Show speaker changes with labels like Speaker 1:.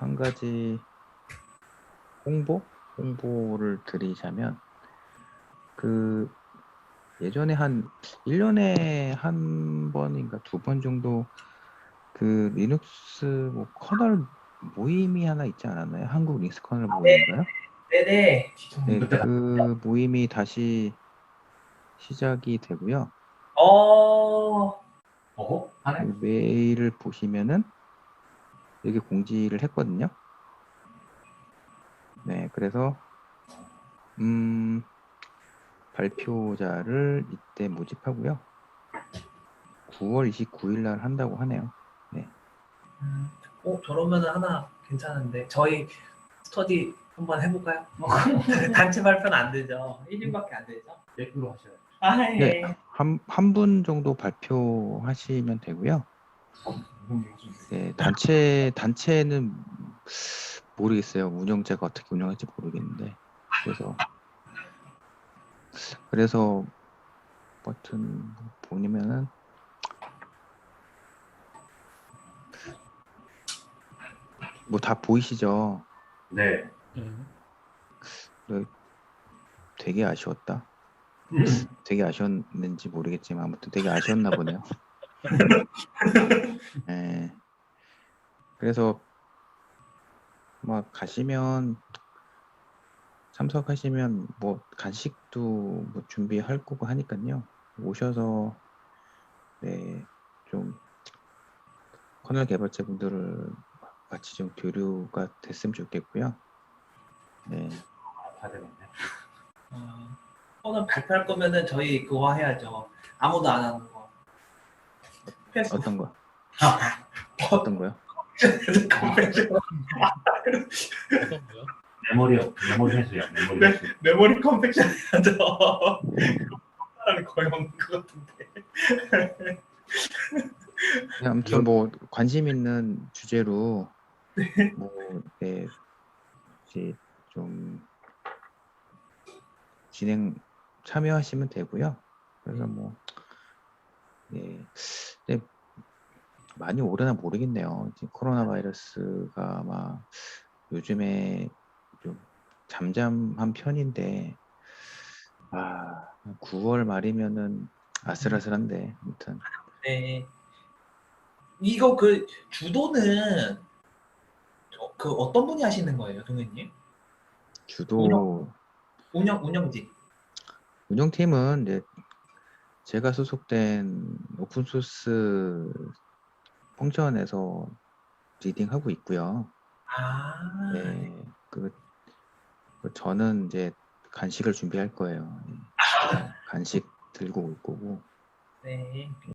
Speaker 1: 한 가지 홍보? 홍보를 드리자면 그 예전에 한 1년에 한 번인가 두 번 정도 그 리눅스 뭐 커널 모임이 하나 있지 않았나요? 한국 리눅스 커널 모임인가요?
Speaker 2: 네네.
Speaker 1: 네, 그 모임이 다시 시작이 되고요.
Speaker 2: 어,
Speaker 3: 어허? 하네?
Speaker 1: 그 메일을 보시면은 여기 공지를 했거든요. 네, 그래서 음 발표자를 이때 모집하고요. 9월 29일 날 한다고 하네요.
Speaker 2: 음, 어, 저러면은 하나 괜찮은데. 저희 스터디 한번 해볼까요? 단체 발표는 안 되죠. 1인밖에 안 되죠.
Speaker 3: 댓글로 하셔야
Speaker 2: 아, 예.
Speaker 1: 네. 한 한 분 정도 발표하시면 되고요. 네, 단체 단체는 모르겠어요. 운영자가 어떻게 운영할지 모르겠는데 그래서 그래서 버튼 보면은 뭐 다 보이시죠?
Speaker 3: 네.
Speaker 1: 되게 아쉬웠다. 되게 아쉬웠는지 모르겠지만 아무튼 되게 아쉬웠나 보네요. 예. 그래서 막 가시면 참석하시면 뭐 간식도 뭐 준비할 거고 하니까요. 오셔서 네, 좀 커널 개발자 분들을 같이 좀 교류가 됐으면 좋겠고요. 네.
Speaker 3: 다 되겠네.
Speaker 2: 어, 오늘 발표할 거면은 저희 그거 해야죠. 아무도 안 하는 거.
Speaker 1: 어떤 거?
Speaker 2: 아,
Speaker 1: 어떤 거요?
Speaker 4: 어떤 거요?
Speaker 3: 메모리, 메모리 회수야, 메모리
Speaker 2: 네.
Speaker 3: 회수.
Speaker 2: 메모리 해야죠. 사람이 거의 없는 것 같은데.
Speaker 1: 네, 아무튼 뭐 관심 있는 주제로 뭐 네, 이제 좀 진행 참여하시면 되고요. 그래서 뭐 네, 네, 많이 오래나 모르겠네요. 지금 코로나 바이러스가 막 요즘에 좀 잠잠한 편인데 아 9월 말이면은 아슬아슬한데 아무튼
Speaker 2: 네. 이거 그 주도는 어, 그 어떤 분이 하시는 거예요, 동현님?
Speaker 1: 주도
Speaker 2: 운영 운영진.
Speaker 1: 운영팀은 이제 제가 소속된 오픈소스 펑션에서 리딩하고 있고요.
Speaker 2: 아.
Speaker 1: 네, 그, 그 저는 이제 간식을 준비할 거예요. 간식 들고 올 거고.
Speaker 2: 네.